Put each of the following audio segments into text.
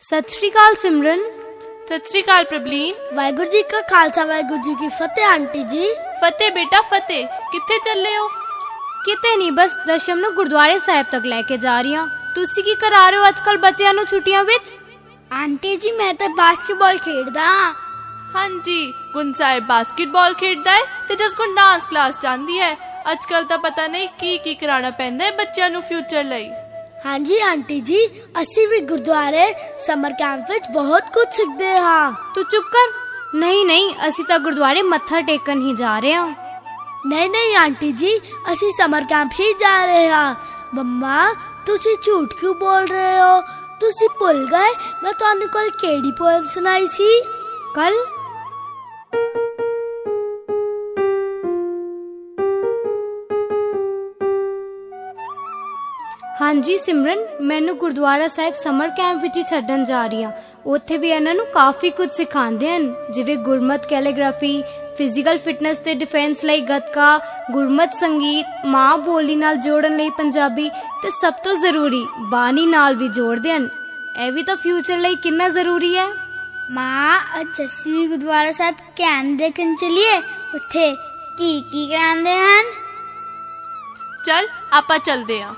ਸਤਿ ਸ਼੍ਰੀ ਅਕਾਲ ਸਿਮਰਨ। ਸਤਿ ਸ਼੍ਰੀ ਅਕਾਲ ਪ੍ਰਬਲੀਨ। ਵਾਹਿਗੁਰੂ ਜੀ ਕਾ ਖਾਲਸਾ ਵਾਹਿਗੁਰੂ ਜੀ ਕੀ ਫਤਿਹ ਆਂਟੀ ਜੀ। ਫਤਿਹ ਬੇਟਾ ਫਤਿਹ। ਕਿੱਥੇ ਚੱਲੇ ਹੋ? ਕਿਤੇ ਨਹੀਂ ਬਸ ਦਸ਼ਮ ਨੂੰ ਗੁਰਦੁਆਰੇ ਸਾਹਿਬ ਤੱਕ ਲੈ ਕੇ ਜਾ ਰਹੀ ਹਾਂ। ਤੁਸੀਂ ਕੀ ਕਰਾ ਰਹੇ ਹੋ ਅੱਜਕੱਲ ਬੱਚਿਆਂ ਨੂੰ ਛੁੱਟੀਆਂ ਵਿੱਚ? ਆਂਟੀ ਜੀ ਮੈਂ ਤਾਂ ਬਾਸਕਟਬਾਲ ਖੇਡਦਾ ਹਾਂ। ਹਾਂਜੀ ਗੁੰਨ ਸਾਹਿਬ ਬਾਸਕਟਬਾਲ ਖੇਡਦਾ ਹੈ ਤੇ ਜਸਗੁਣ ਡਾਂਸ ਕਲਾਸ ਜਾਂਦੀ ਹੈ। ਅੱਜ ਕੱਲ ਤਾਂ ਪਤਾ ਨਹੀਂ ਕੀ ਕੀ ਕਰਾਉਣਾ ਪੈਂਦਾ ਹੈ ਬੱਚਿਆਂ ਨੂੰ ਫਿਊਚਰ ਲਈ। ਹਾਂਜੀ ਆਂਟੀ ਜੀ ਅਸੀਂ ਵੀ ਗੁਰਦੁਆਰੇ ਸਮਰ ਕੈਂਪ ਵਿੱਚ ਬਹੁਤ ਕੁਝ ਸਿੱਖਦੇ ਹਾਂ। ਤੂੰ ਚੁੱਪ ਕਰ। ਨਹੀਂ ਨਹੀਂ ਅਸੀਂ ਤਾਂ ਗੁਰਦੁਆਰੇ ਮੱਥਾ ਟੇਕਣ ਹੀ ਜਾ ਰਹੇ ਹਾਂ। ਨਹੀਂ ਨਹੀਂ ਆਂਟੀ ਜੀ ਅਸੀਂ ਸਮਰ ਕੈਂਪ ਹੀ ਜਾ ਰਹੇ ਹਾਂ। ਮੰਮਾ ਤੁਸੀਂ ਝੂਠ ਕਿਉਂ ਬੋਲ ਰਹੇ ਹੋ? ਤੁਸੀਂ ਭੁੱਲ ਗਏ ਮੈਂ ਤੁਹਾਨੂੰ ਕੱਲ ਕਿਹੜੀ ਪੋਇਮ ਸੁਣਾਈ ਸੀ? ਕੱਲ ਹਾਂਜੀ ਸਿਮਰਨ ਮੈਨੂੰ ਗੁਰਦੁਆਰਾ ਸਾਹਿਬ ਸਮਰ ਕੈਂਪ ਵਿੱਚ ਛੱਡਣ ਜਾ ਰਹੀ ਹਾਂ। ਉੱਥੇ ਵੀ ਇਹਨਾਂ ਨੂੰ ਕਾਫੀ ਕੁਝ ਸਿਖਾਉਂਦੇ ਹਨ ਜਿਵੇਂ ਗੁਰਮਤ ਕੈਲੀਗ੍ਰਾਫੀ ਫਿਜ਼ੀਕਲ ਫਿਟਨੈਸ ਤੇ ਡਿਫੈਂਸ ਲਈ ਗੱਤਕਾ ਗੁਰਮਤ ਸੰਗੀਤ ਮਾਂ ਬੋਲੀ ਨਾਲ ਜੋੜਨ ਲਈ ਪੰਜਾਬੀ ਤੇ ਸਭ ਤੋਂ ਜ਼ਰੂਰੀ ਬਾਣੀ ਨਾਲ ਵੀ ਜੋੜਦੇ ਹਨ। ਇਹ ਵੀ ਤਾਂ ਫਿਊਚਰ ਲਈ ਕਿੰਨਾ ਜ਼ਰੂਰੀ ਹੈ? ਮਾਂ ਅੱਜ ਅਸੀਂ ਗੁਰਦੁਆਰਾ ਸਾਹਿਬ ਕੈਂਪ ਦੇਖਣ ਚਲੀਏ। ਉੱਥੇ ਕੀ ਕੀ ਕਰਾਉਂਦੇ ਹਨ? ਚੱਲ ਆਪਾਂ ਚੱਲਦੇ ਆਂ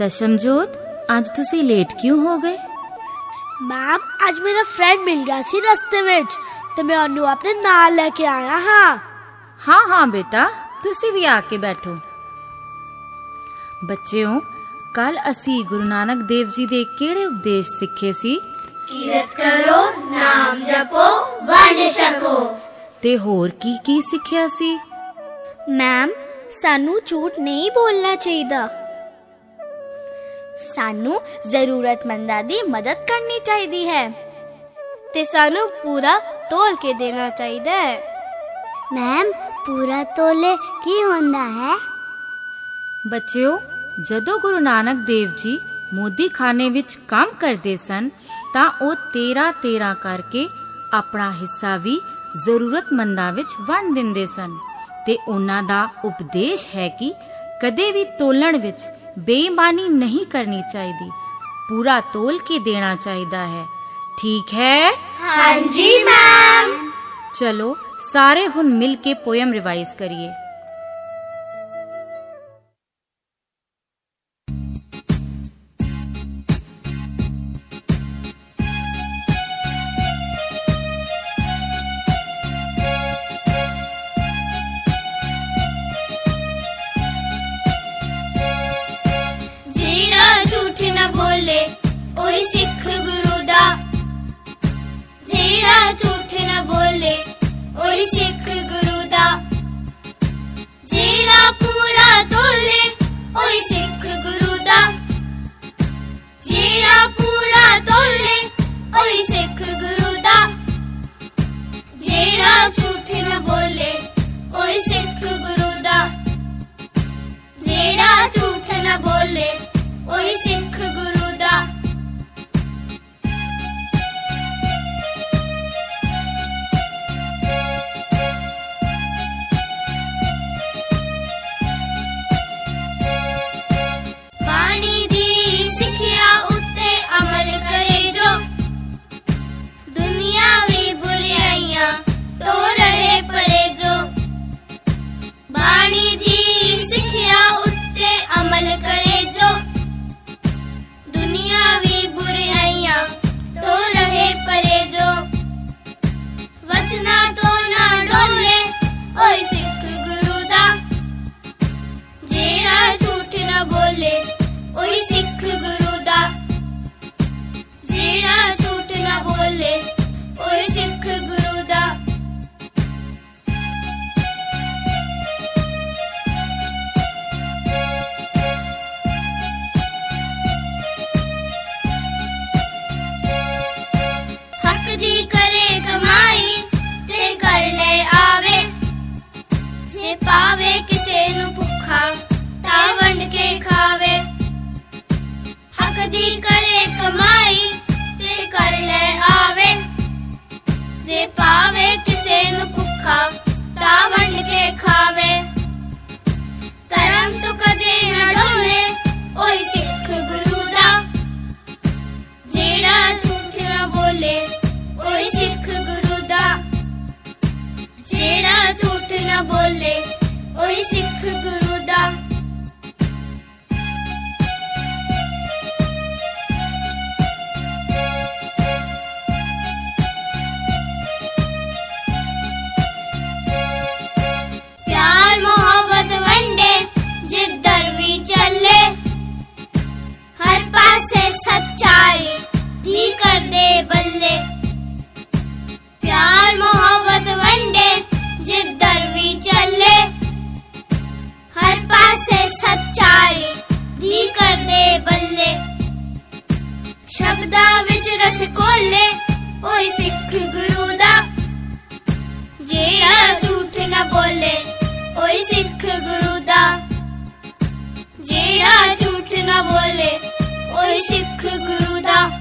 ਦਸ਼ਮਜੋਤ ਅੱਜ ਤੁਸੀਂ ਲੇਟ ਕਿਉਂ ਹੋ ਗਏ ਮੈਮ ਅੱਜ ਮੇਰਾ ਫਰੈਂਡ ਮਿਲ ਗਿਆ ਸੀ ਰਸਤੇ ਵਿੱਚ ਤੇ ਮੈਂ ਉਹਨੂੰ ਆਪਣੇ ਨਾਲ ਲੈ ਕੇ ਆਇਆ ਹਾਂ ਹਾਂ ਹਾਂ ਬੇਟਾ ਤੁਸੀਂ ਵੀ ਆ ਕੇ ਬੈਠੋ ਬੱਚਿਓ ਕੱਲ ਅਸੀਂ ਗੁਰੂ ਨਾਨਕ ਦੇਵ ਜੀ ਦੇ ਕਿਹੜੇ ਉਪਦੇਸ਼ ਸਿੱਖੇ ਸੀ ਤੇ ਹੋਰ ਕੀ ਕੀ ਸਿੱਖਿਆ ਸੀ ਮੈਮ ਸਾਨੂੰ ਝੂਠ ਨਹੀਂ ਬੋਲਣਾ ਚਾਹੀਦਾ ਸਾਨੂੰ ਜ਼ਰੂਰਤਮੰਦਾਂ ਦੀ ਮਦਦ ਕਰਨੀ ਚਾਹੀਦੀ ਹੈ ਤੇ ਸਾਨੂੰ ਪੂਰਾ ਤੋਲ ਕੇ ਦੇਣਾ ਚਾਹੀਦਾ ਹੈ। ਮੈਮ ਪੂਰਾ ਤੋਲੇ ਕੀ ਹੁੰਦਾ ਹੈ? ਬੱਚਿਓ ਜਦੋਂ ਗੁਰੂ ਨਾਨਕ ਦੇਵ ਜੀ ਮੋਦੀ ਖਾਨੇ ਵਿੱਚ ਕੰਮ ਕਰਦੇ ਸਨ ਤਾਂ ਉਹ 13 13 ਕਰਕੇ ਆਪਣਾ ਹਿੱਸਾ ਵੀ ਜ਼ਰੂਰਤਮੰਦਾਂ ਵਿੱਚ ਵੰਡ ਦਿੰਦੇ ਸਨ ਤੇ ਉਹਨਾਂ ਦਾ ਉਪਦੇਸ਼ ਹੈ ਕਿ ਕਦੇ ਵੀ ਤੋਲਣ ਵਿੱਚ ਬੇਈਮਾਨੀ ਨਹੀਂ ਕਰਨੀ ਚਾਹੀਦੀ ਪੂਰਾ ਤੋਲ ਕੇ ਦੇਣਾ ਚਾਹੀਦਾ ਹੈ ਠੀਕ ਹੈ ਹਾਂਜੀ ਮੈਮ ਚਲੋ ਸਾਰੇ ਹੁਣ ਮਿਲ ਕੇ ਪੋਇਮ ਰਿਵਾਈਜ਼ ਕਰੀਏ ਜਿਹੜਾ ਉਹੀ ਸਿੱਖ ਗੁਰੂ ਦਾ। ਜਿਹੜਾ ਝੂਠ ਨਾ ਬੋਲੇ, ਉਹੀ ਸਿੱਖ ਗੁਰੂ ਦਾ। ਜਿਹੜਾ ਪੂਰਾ ਤੋਲੇ, ਉਹੀ ਸਿੱਖ ਗੁਰੂ ਦਾ। ਵੰਡ ਕੇ ਖਾਵੇ। ਹੱਕ ਦੀ ਕਰੇ ਕਮਾਈ ਤੇ ਕਰ ਲੈ ਆਵੇ। ਜੇ ਪਾਵੇ ਕਿਸੇ ਨੂੰ ਭੁੱਖਾ, ਤਾਂ ਵੰਡ ਕੇ ਖਾਵੇ। ਧਰਮ ਤੋਂ ਕਦੇ ਨਾ ਡੋਲੇ, ਉਹੀ ਸਿੱਖ ਗੁਰੂ ਦਾ। ਜਿਹੜਾ ਝੂਠ ਨਾ ਬੋਲੇ, ਉਹੀ ਸਿੱਖ ਗੁਰੂ ਦਾ। ਜਿਹੜਾ ਝੂਠ ਨਾ ਬੋਲੇ, ਉਹੀ ਸਿੱਖ ਗੁਰੂ ਓਏ ਸਿੱਖ ਗੁਰੂ ਦਾ ਤੇਰੀ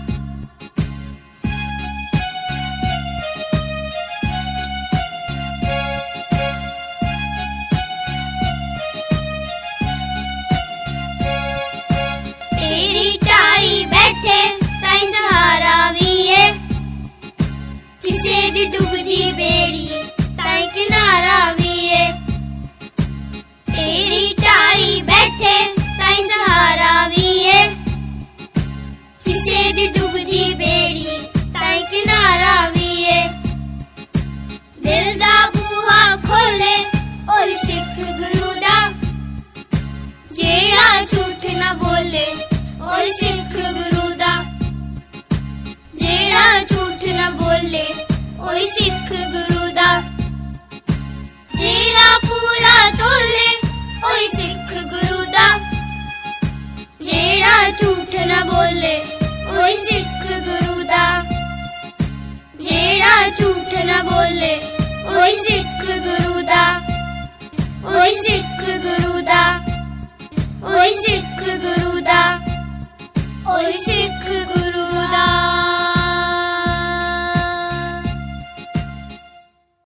ਬੋਲੇ ਓਏ ਸਿੱਖ ਗੁਰੂ ਦਾ। ਜਿਹੜਾ ਝੂਠ ਨਾ ਬੋਲੇ ਉਹੀ